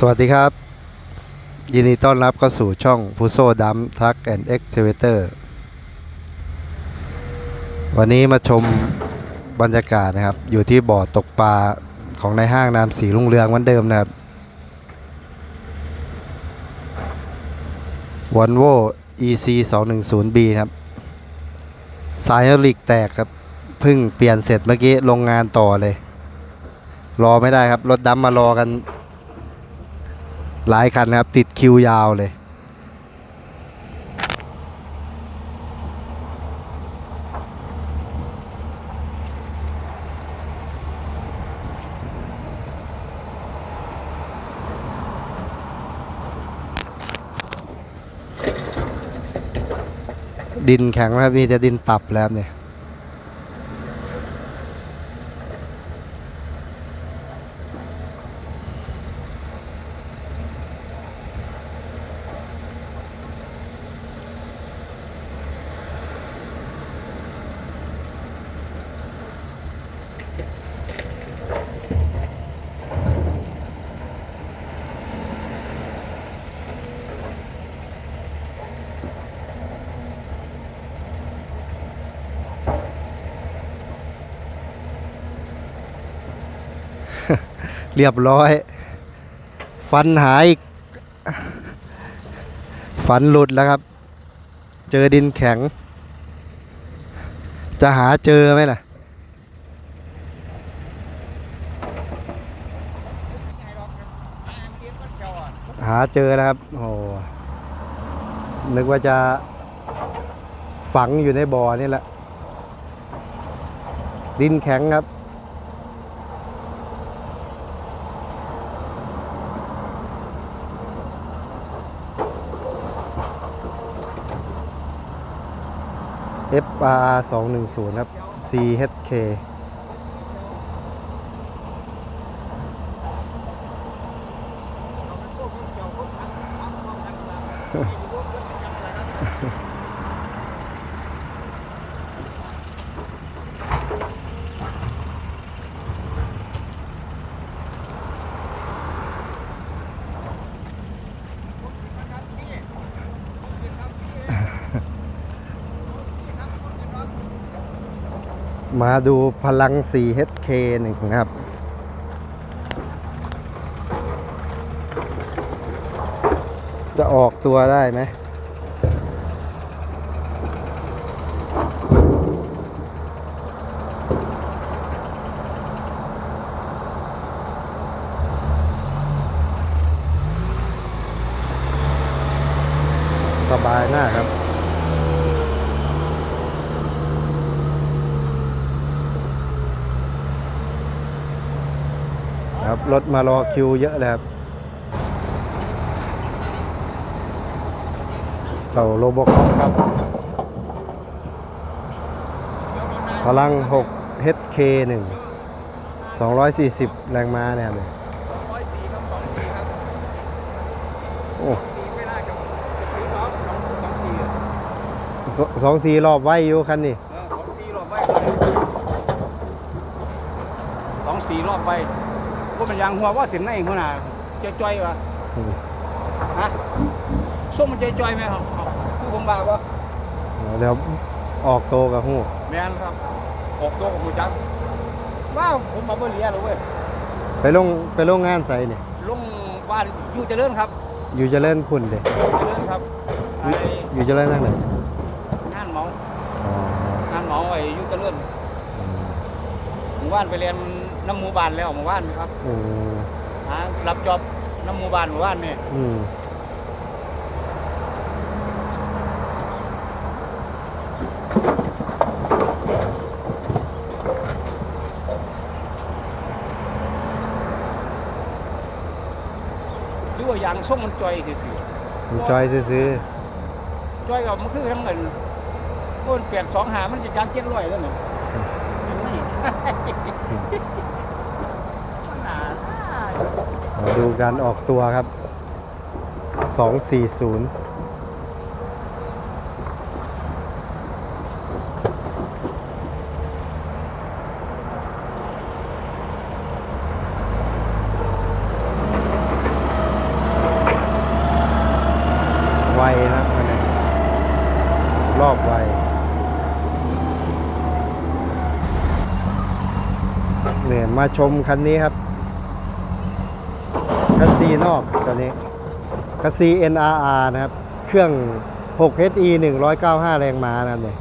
สวัสดีครับ ยินดีต้อนรับเข้าสู่ช่องฟูโซดัมทักแอนด์เอ็กเทเตอร์วันนี้มาชมบรรยากาศนะครับ อยู่ที่บ่อตกปลาของในห้างนามสีรุ่งเรืองเหมือนเดิมนะครับว o l v o EC 2 1 0 B ครับ สายลิกแตกครับเพิ่งเปลี่ยนเสร็จเมื่อกี้โรงงานต่อเลย รอไม่ได้ครับ รถดำมารอกัน หลายคันนะครับ ติดคิวยาวเลย ดินแข็งนะครับ มีแต่ดินตับแล้วเนี่ย เรียบร้อย ฟันหายอีกฟันหลุดแล้วครับ เจอดินแข็ง จะหาเจอไหมล่ะหาเจอนะครับ โอ้โหนึกว่าจะฝังอยู่ในบ่อนี่แหละ ดินแข็งครับ FR 210ครับ CHK มาดูพลัง 4HK หนึ่งครับ จะออกตัวได้ไหม สบายมาครับ ครับรถมารอคิวเยอะเลยครับเต่าโลโบคอปครับ พลัง 6 HK 1 240 แรงม้าเนี่ยครับเนี่ยโอ้สสองสี่รอบไว้อยู่คันนี้สองสี่รอบไป ก็มันยางหัวว่าสินในหัวหน้าจ้อยๆวะอืมฮะส้มมันจ้อยๆไหมครับคือผมบ่าว่าเดี๋ยวออกโตกับหูแม่นครับ ออกตัวกับผู้จักว้าวผมมาเบอร์เลียเลยเว้ยไปลงไปลงงานใส่เนี่ยลงบ้านอยู่เจริญครับ อยู่เจะเล่นคุณเด็เจริญครับไอ้อยู่เจะเล่นนั่งไหนงานเหมาอ๋องานเหมาไอ้อยู่เจริญหมู่บ้านไปเรียน น้ำหมู่บ้านแล้วหมู่บ้านครับอืมหารับจอบน้ำหมู่บ้านหมู่บ้านนี่อืมหรือว่ายางส้มมันจ้อยสิมันจอยซื้อจ้อยกับมันคือทั้งเงินก้นเปลี่ยนสองหามันจะจักเจ็ดร้อยแล้วเนี่ยมั ดูการออกตัวครับ 240ไวนะวันนี้รอบไวเนี่ยมาชมคันนี้ครับ คัสซีนอกตัวนี้คัสซี NRR นะครับ เครื่อง 6HE 195 แรงม้านะครับเนี่ย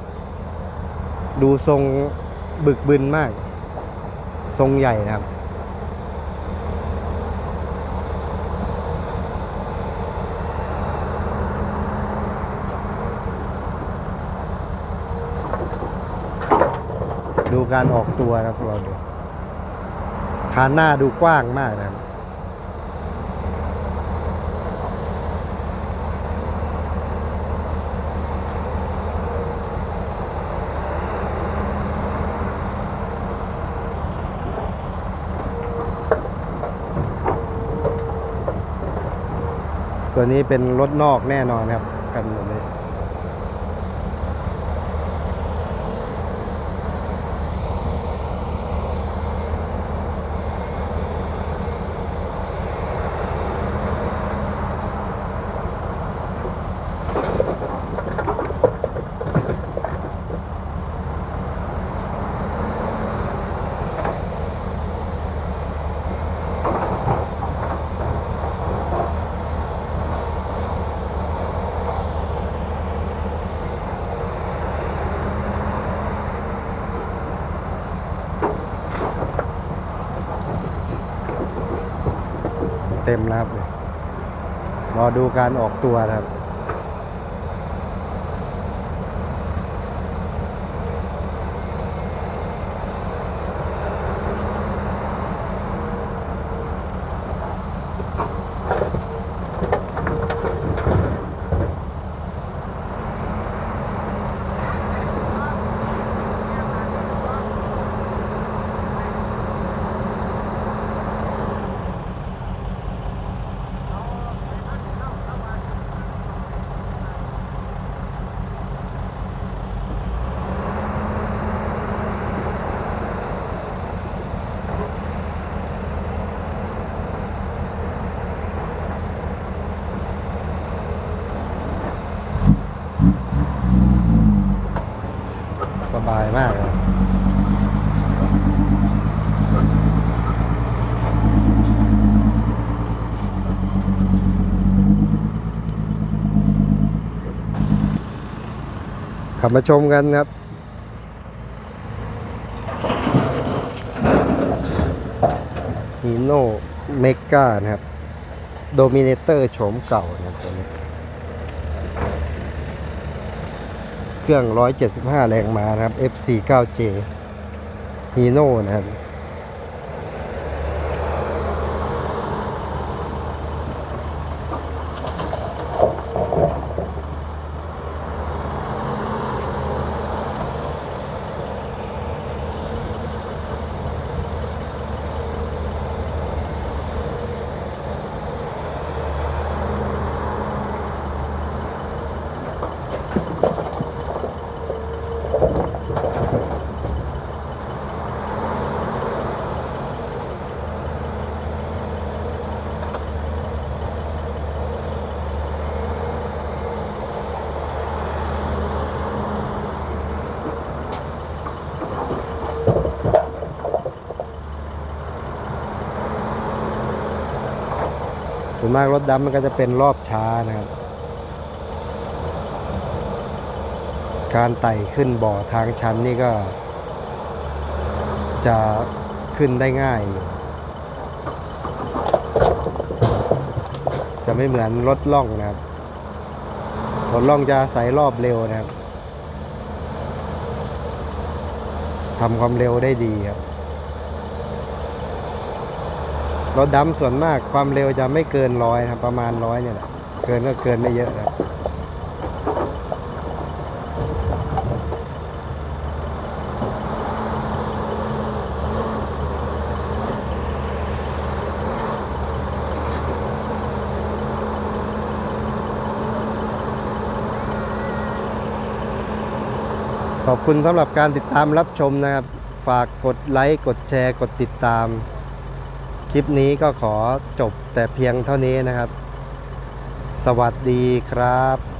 ดูทรงบึกบึนมาก ทรงใหญ่นะครับ ดูการออกตัวนะครับเราดูคานหน้าดูกว้างมากนะครับ ตัวนี้เป็นรถนอกแน่นอนครับกันหมดเเต็มแล้วครับเนี่ยรอดูการออกตัวครับ สบายมากเลยขับมาชมกันครับฮีโน่เมกานะครับ โดมิเนเตอร์โฉมเก่านะครับตัวนี้ เครื่อง 175 แรงม้านะครับ F49J Hino นะครับ ส่วนมากรถดำมันก็จะเป็นรอบช้านะครับ การไต่ขึ้นบ่อทางชันนี่ก็ จะขึ้นได้ง่าย จะไม่เหมือนรถล่องนะครับ รถล่องจะอาศัยรอบเร็วนะครับทำความเร็วได้ดีครับ รถดำส่วนมากความเร็วจะไม่เกินร้อยครับ ประมาณร้อยเนี่ยแหละเกินก็เกินไม่เยอะครับขอบคุณสำหรับการติดตามรับชมนะครับ ฝากกดไลค์ กดแชร์ กดติดตาม ลิปนี้ก็ขอจบแต่เพียงเท่านี้นะครับ สวัสดีครับ